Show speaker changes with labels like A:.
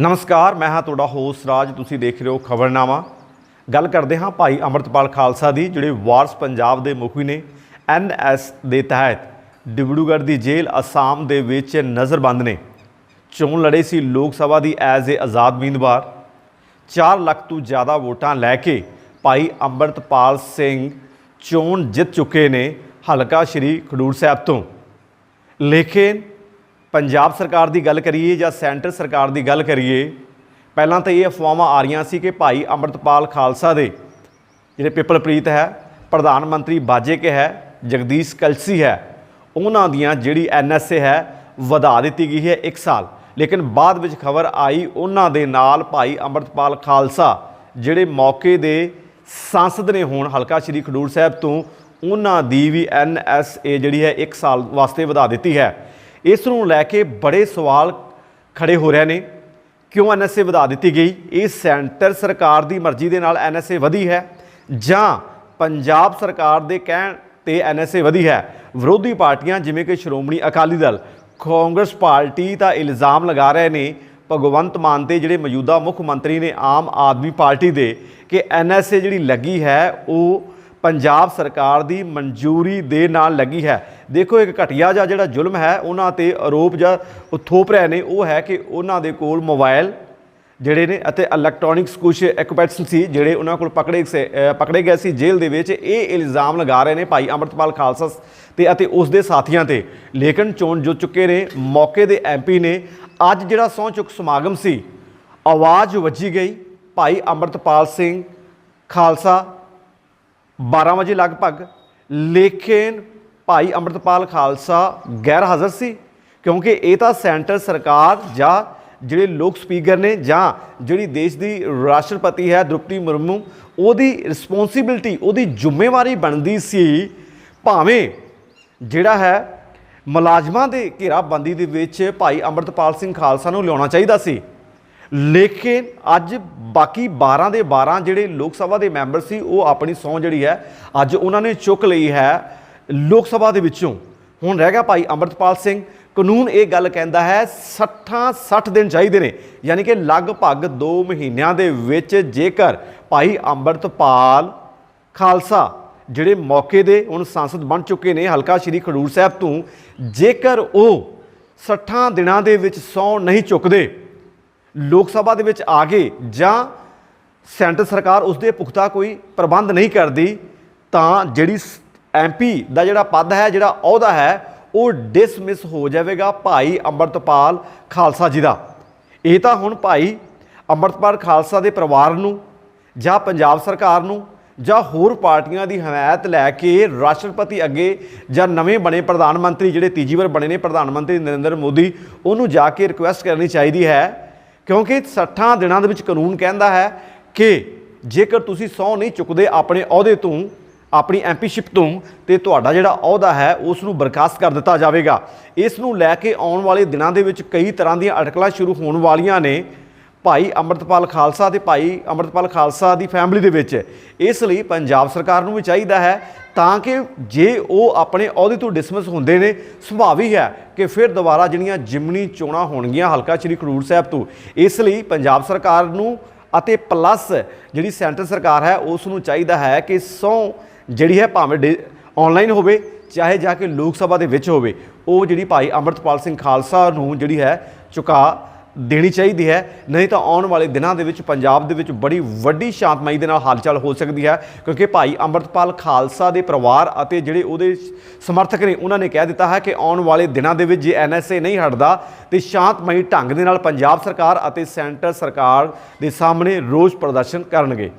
A: ਨਮਸਕਾਰ, ਮੈਂ ਹਾਂ ਤੁਹਾਡਾ ਹੋਸਟ ਰਾਜ, ਤੁਸੀਂ ਦੇਖ ਰਹੇ ਹੋ ਖਬਰਨਾਮਾ। ਗੱਲ ਕਰਦੇ ਹਾਂ ਭਾਈ ਅਮਰਤਪਾਲ ਖਾਲਸਾ ਦੀ, ਜਿਹੜੇ ਵਾਰਸ ਪੰਜਾਬ ਦੇ ਮੁਖੀ ਨੇ ਐਨਐਸ ਦੇ ਤਹਿਤ। ਡਿਬੜੂਗੜ੍ਹ ਦੀ ਜੇਲ੍ਹ ਅਸਾਮ ਦੇ ਵਿੱਚ ਨਜ਼ਰਬੰਦ ਨੇ। ਚੋਣ ਲੜੇ ਸੀ ਲੋਕ ਸਭਾ ਦੀ ਐਜ਼ ਏ ਆਜ਼ਾਦ ਉਮੀਦਵਾਰ। 4 ਲੱਖ ਤੋਂ ਜ਼ਿਆਦਾ ਵੋਟਾਂ ਲੈ ਕੇ ਭਾਈ ਅੰਮ੍ਰਿਤਪਾਲ ਸਿੰਘ ਚੋਣ ਜਿੱਤ ਚੁੱਕੇ ਨੇ, ਹਲਕਾ ਸ਼੍ਰੀ ਖਡੂਰ ਸਾਹਿਬ ਤੋਂ। ਲੇਕਿਨ ਪੰਜਾਬ ਸਰਕਾਰ ਦੀ ਗੱਲ ਕਰੀਏ ਜਾਂ ਸੈਂਟਰ ਸਰਕਾਰ ਦੀ ਗੱਲ ਕਰੀਏ, ਪਹਿਲਾਂ ਤਾਂ ਇਹ ਅਫਵਾਹਾਂ ਆ ਰਹੀਆਂ ਸੀ ਕਿ ਭਾਈ ਅੰਮ੍ਰਿਤਪਾਲ ਖਾਲਸਾ ਦੇ ਜਿਹੜੇ ਪਿਪਲਪ੍ਰੀਤ ਹੈ, ਪ੍ਰਧਾਨ ਮੰਤਰੀ ਬਾਜੇ ਕੇ ਹੈ, ਜਗਦੀਸ਼ ਕਲਸੀ ਹੈ, ਉਹਨਾਂ ਦੀਆਂ ਜਿਹੜੀ ਐਨਐਸਏ ਹੈ ਵਧਾ ਦਿੱਤੀ ਗਈ ਹੈ 1 ਸਾਲ। ਲੇਕਿਨ ਬਾਅਦ ਵਿੱਚ ਖਬਰ ਆਈ ਉਹਨਾਂ ਦੇ ਨਾਲ ਭਾਈ ਅੰਮ੍ਰਿਤਪਾਲ ਖਾਲਸਾ, ਜਿਹੜੇ ਮੌਕੇ ਦੇ ਸੰਸਦ ਨੇ ਹੋਣ ਹਲਕਾ ਸ਼੍ਰੀ ਖਡੂਰ ਸਾਹਿਬ ਤੋਂ, ਉਹਨਾਂ ਦੀ ਵੀ ਐਨਐਸਏ ਜਿਹੜੀ ਹੈ 1 ਸਾਲ ਵਾਸਤੇ ਵਧਾ ਦਿੱਤੀ ਹੈ। ਇਸ ਨੂੰ ਲੈ ਕੇ ਬੜੇ ਸਵਾਲ ਖੜੇ ਹੋ ਰਹੇ ਨੇ। ਕਿਉਂ ਐਨਐਸਏ ਵਧਾ ਦਿੱਤੀ ਗਈ? ਇਹ ਸੈਂਟਰ ਸਰਕਾਰ ਦੀ ਮਰਜ਼ੀ ਦੇ ਨਾਲ ਐਨਐਸਏ ਵਧੀ ਹੈ ਜਾਂ ਪੰਜਾਬ ਸਰਕਾਰ ਦੇ ਕਹਿਣ ਤੇ ਐਨਐਸਏ ਵਧੀ ਹੈ? ਵਿਰੋਧੀ ਪਾਰਟੀਆਂ ਜਿਵੇਂ ਕਿ ਸ਼੍ਰੋਮਣੀ ਅਕਾਲੀ ਦਲ, ਕਾਂਗਰਸ ਪਾਰਟੀ ਦਾ ਇਲਜ਼ਾਮ ਲਗਾ ਰਹੇ ਨੇ, ਭਗਵੰਤ ਮਾਨ ਤੇ ਜਿਹੜੇ ਮੌਜੂਦਾ ਮੁੱਖ ਮੰਤਰੀ ਨੇ ਆਮ ਆਦਮੀ ਪਾਰਟੀ ਦੇ, ਕਿ ਐਨਐਸਏ ਜਿਹੜੀ ਲੱਗੀ ਹੈ, ਉਹ ਪੰਜਾਬ ਸਰਕਾਰ ਦੀ ਮਨਜ਼ੂਰੀ ਦੇ ਨਾਲ ਲੱਗੀ ਹੈ। ਦੇਖੋ ਇੱਕ ਘਟੀਆ ਜਿਹਾ ਜਿਹੜਾ ਜ਼ੁਲਮ ਹੈ, ਉਹਨਾਂ ਤੇ ਆਰੋਪ ਜਾਂ ਥੋਪ ਰਿਹਾ ਨੇ ਉਹ ਹੈ ਕਿ ਉਹਨਾਂ ਦੇ ਕੋਲ ਮੋਬਾਈਲ ਜਿਹੜੇ ਨੇ ਅਤੇ ਇਲੈਕਟ੍ਰੋਨਿਕਸ ਕੁਝ ਇਕਵਿਪਮੈਂਟਸ ਸੀ, ਜਿਹੜੇ ਉਹਨਾਂ ਕੋਲ ਪਕੜੇ ਸੇ- ਪਕੜੇ ਗਏ ਸੀ ਜੇਲ੍ਹ ਦੇ ਵਿੱਚ। ਇਹ ਇਲਜ਼ਾਮ ਲਗਾ ਰਹੇ ਨੇ ਭਾਈ ਅੰਮ੍ਰਿਤਪਾਲ ਖਾਲਸਾ ਤੇ ਅਤੇ ਉਸ ਦੇ ਸਾਥੀਆਂ ਤੇ। ਲੇਕਿਨ ਚੋਣ ਜਿੱਤ ਚੁੱਕੇ ਨੇ, ਮੌਕੇ ਦੇ ਐਮਪੀ ਨੇ। ਅੱਜ ਜਿਹੜਾ ਸਹੁੰ ਚੁੱਕ ਸਮਾਗਮ ਸੀ, ਆਵਾਜ਼ ਵੱਜੀ ਗਈ, ਭਾਈ ਅੰਮ੍ਰਿਤਪਾਲ ਸਿੰਘ ਖਾਲਸਾ 12 ਵਜੇ ਲਗਭਗ। ਲੇਕਿਨ ਭਾਈ ਅੰਮ੍ਰਿਤਪਾਲ ਖਾਲਸਾ ਗੈਰ ਹਾਜ਼ਰ ਸੀ, ਕਿਉਂਕਿ ਇਹ ਤਾਂ ਸੈਂਟਰ ਸਰਕਾਰ ਜਾਂ ਜਿਹੜੇ ਲੋਕ ਸਪੀਕਰ ਨੇ ਜਾਂ ਜਿਹੜੀ ਦੇਸ਼ ਦੀ ਰਾਸ਼ਟਰਪਤੀ ਹੈ ਦ੍ਰੋਪਦੀ ਮੁਰਮੂ, ਉਹਦੀ ਰਿਸਪੌਂਸਿਬਿਲਟੀ ਉਹਦੀ ਜ਼ਿੰਮੇਵਾਰੀ ਬਣਦੀ ਸੀ, ਭਾਵੇਂ ਜਿਹੜਾ ਹੈ ਮੁਲਾਜ਼ਮਾਂ ਦੇ ਘੇਰਾਬੰਦੀ ਦੇ ਵਿੱਚ ਭਾਈ ਅੰਮ੍ਰਿਤਪਾਲ ਸਿੰਘ ਖਾਲਸਾ ਨੂੰ ਲਿਆਉਣਾ ਚਾਹੀਦਾ ਸੀ। ਲੇਕਿਨ ਅੱਜ ਬਾਕੀ 12 ਦੇ 12 ਜਿਹੜੇ ਲੋਕ ਸਭਾ ਦੇ ਮੈਂਬਰ ਸੀ, ਉਹ ਆਪਣੀ ਸਹੁੰ ਜਿਹੜੀ ਹੈ, ਅੱਜ ਉਹਨਾਂ ਨੇ ਚੁੱਕ ਲਈ ਹੈ ਲੋਕ ਸਭਾ ਦੇ ਵਿੱਚੋਂ। ਹੁਣ ਰਹਿ ਗਿਆ ਭਾਈ ਅੰਮ੍ਰਿਤਪਾਲ ਸਿੰਘ। ਕਾਨੂੰਨ ਇਹ ਗੱਲ ਕਹਿੰਦਾ ਹੈ 60 60 ਦਿਨ ਚਾਹੀਦੇ ਨੇ। ਯਾਨੀ ਕਿ ਲਗਭਗ 2 ਮਹੀਨਿਆਂ ਦੇ ਵਿੱਚ ਜੇਕਰ ਭਾਈ ਅੰਮ੍ਰਿਤਪਾਲ ਖਾਲਸਾ ਜਿਹੜੇ ਮੌਕੇ ਦੇ ਹੁਣ ਸੰਸਦ ਬਣ ਚੁੱਕੇ ਨੇ, ਹਲਕਾ ਸ਼੍ਰੀ ਖਡੂਰ ਸਾਹਿਬ ਤੋਂ, ਜੇਕਰ ਉਹ 60 ਦਿਨਾਂ ਦੇ ਵਿੱਚ ਸਹੁੰ ਨਹੀਂ ਚੁੱਕਦੇ, ਲੋਕ ਸਭਾ ਦੇ ਵਿੱਚ ਆ ਗਏ ਜਾਂ ਸੈਂਟਰ ਸਰਕਾਰ ਉਸ ਦੇ ਪੁਖਤਾ ਕੋਈ ਪ੍ਰਬੰਧ ਨਹੀਂ ਕਰਦੀ, ਤਾਂ ਜਿਹੜੀ ਐਮਪੀ ਦਾ ਜਿਹੜਾ ਪਦ ਹੈ, ਜਿਹੜਾ ਅਹੁਦਾ ਹੈ, ਉਹ ਡਿਸਮਿਸ ਹੋ ਜਾਵੇਗਾ ਭਾਈ ਅੰਮ੍ਰਿਤਪਾਲ ਖਾਲਸਾ ਜੀ ਦਾ। ਇਹ ਤਾਂ ਹੁਣ ਭਾਈ ਅੰਮ੍ਰਿਤਪਾਲ ਖਾਲਸਾ ਦੇ ਪਰਿਵਾਰ ਨੂੰ ਜਾਂ ਪੰਜਾਬ ਸਰਕਾਰ ਨੂੰ ਜਾਂ ਹੋਰ ਪਾਰਟੀਆਂ ਦੀ ਹਮਾਇਤ ਲੈ ਕੇ ਰਾਸ਼ਟਰਪਤੀ ਅੱਗੇ ਜਾਂ ਨਵੇਂ ਬਣੇ ਪ੍ਰਧਾਨ ਮੰਤਰੀ ਜਿਹੜੇ ਤੀਜੀ ਵਾਰ ਬਣੇ ਨੇ ਪ੍ਰਧਾਨ ਮੰਤਰੀ ਨਰਿੰਦਰ ਮੋਦੀ, ਉਹਨੂੰ ਜਾ ਕੇ ਰਿਕੁਐਸਟ ਕਰਨੀ ਚਾਹੀਦੀ ਹੈ। ਕਿਉਂਕਿ 60 ਦਿਨਾਂ ਦੇ ਵਿੱਚ ਕਾਨੂੰਨ ਕਹਿੰਦਾ ਹੈ ਕਿ ਜੇਕਰ ਤੁਸੀਂ ਸਹੁੰ ਨਹੀਂ ਚੁੱਕਦੇ ਆਪਣੇ ਅਹੁਦੇ ਤੋਂ ਆਪਣੀ ਐਮਪੀਸ਼ਿਪ ਤੋਂ ਤੇ ਤੁਹਾਡਾ ਜਿਹੜਾ ਅਹੁਦਾ ਹੈ ਉਸ ਨੂੰ ਬਰਖਾਸਤ ਕਰ ਦਿੱਤਾ ਜਾਵੇਗਾ। ਇਸ ਨੂੰ ਲੈ ਕੇ ਆਉਣ ਵਾਲੇ ਦਿਨਾਂ ਦੇ ਵਿੱਚ ਕਈ ਤਰ੍ਹਾਂ ਦੀਆਂ ਅਟਕਲਾਂ ਸ਼ੁਰੂ ਹੋਣ ਵਾਲੀਆਂ ਨੇ ਭਾਈ ਅੰਮ੍ਰਿਤਪਾਲ ਖਾਲਸਾ ਤੇ ਭਾਈ ਅੰਮ੍ਰਿਤਪਾਲ ਖਾਲਸਾ ਦੀ ਫੈਮਿਲੀ ਦੇ ਵਿੱਚ। ਇਸ ਲਈ ਪੰਜਾਬ ਸਰਕਾਰ ਨੂੰ ਵੀ ਚਾਹੀਦਾ ਹੈ ਤਾਂ ਕਿ ਜੇ ਉਹ ਆਪਣੇ ਅਹੁਦੇ ਤੋਂ ਡਿਸਮਿਸ ਹੁੰਦੇ ਨੇ, ਸੁਭਾਵੀ ਹੈ ਕਿ ਫਿਰ ਦੁਬਾਰਾ ਜਿਹੜੀਆਂ ਜਿਮਨੀ ਚੋਣਾਂ ਹੋਣਗੀਆਂ ਹਲਕਾ ਸ਼੍ਰੀ ਖਡੂਰ ਸਾਹਿਬ ਤੋਂ, ਇਸ ਲਈ ਪੰਜਾਬ ਸਰਕਾਰ ਨੂੰ ਅਤੇ ਪਲੱਸ ਜਿਹੜੀ ਸੈਂਟਰ ਸਰਕਾਰ ਹੈ ਉਸ ਨੂੰ ਚਾਹੀਦਾ ਹੈ ਕਿ ਸੌ ਜਿਹੜੀ ਹੈ ਭਾਵੇਂ ਆਨਲਾਈਨ ਹੋਵੇ, ਚਾਹੇ ਜਾ ਕੇ ਲੋਕ ਸਭਾ ਦੇ ਵਿੱਚ ਹੋਵੇ, ਉਹ ਜਿਹੜੀ ਭਾਈ ਅੰਮ੍ਰਿਤਪਾਲ ਸਿੰਘ ਖਾਲਸਾ ਨੂੰ ਜਿਹੜੀ ਹੈ ਚੁਕਾ ਦੇਣੀ ਚਾਹੀਦੀ ਹੈ। ਨਹੀਂ ਤਾਂ ਆਉਣ ਵਾਲੇ ਦਿਨਾਂ ਦੇ ਵਿੱਚ ਪੰਜਾਬ ਦੇ ਵਿੱਚ ਬੜੀ ਵੱਡੀ ਸ਼ਾਂਤਮਈ ਦੇ ਨਾਲ ਹਲਚਲ ਹੋ ਸਕਦੀ ਹੈ, ਕਿਉਂਕਿ ਭਾਈ ਅੰਮ੍ਰਿਤਪਾਲ ਖਾਲਸਾ ਦੇ ਪਰਿਵਾਰ ਅਤੇ ਜਿਹੜੇ ਉਹਦੇ ਸਮਰਥਕ ਨੇ, ਉਹਨਾਂ ਨੇ ਕਹਿ ਦਿੱਤਾ ਹੈ ਕਿ ਆਉਣ ਵਾਲੇ ਦਿਨਾਂ ਦੇ ਵਿੱਚ ਜੇ ਐਨਐਸਏ ਨਹੀਂ ਹਟਦਾ, ਤੇ ਸ਼ਾਂਤਮਈ ਢੰਗ ਦੇ ਨਾਲ ਪੰਜਾਬ ਸਰਕਾਰ ਅਤੇ ਸੈਂਟਰ ਸਰਕਾਰ ਦੇ ਸਾਹਮਣੇ ਰੋਸ ਪ੍ਰਦਰਸ਼ਨ ਕਰਨਗੇ।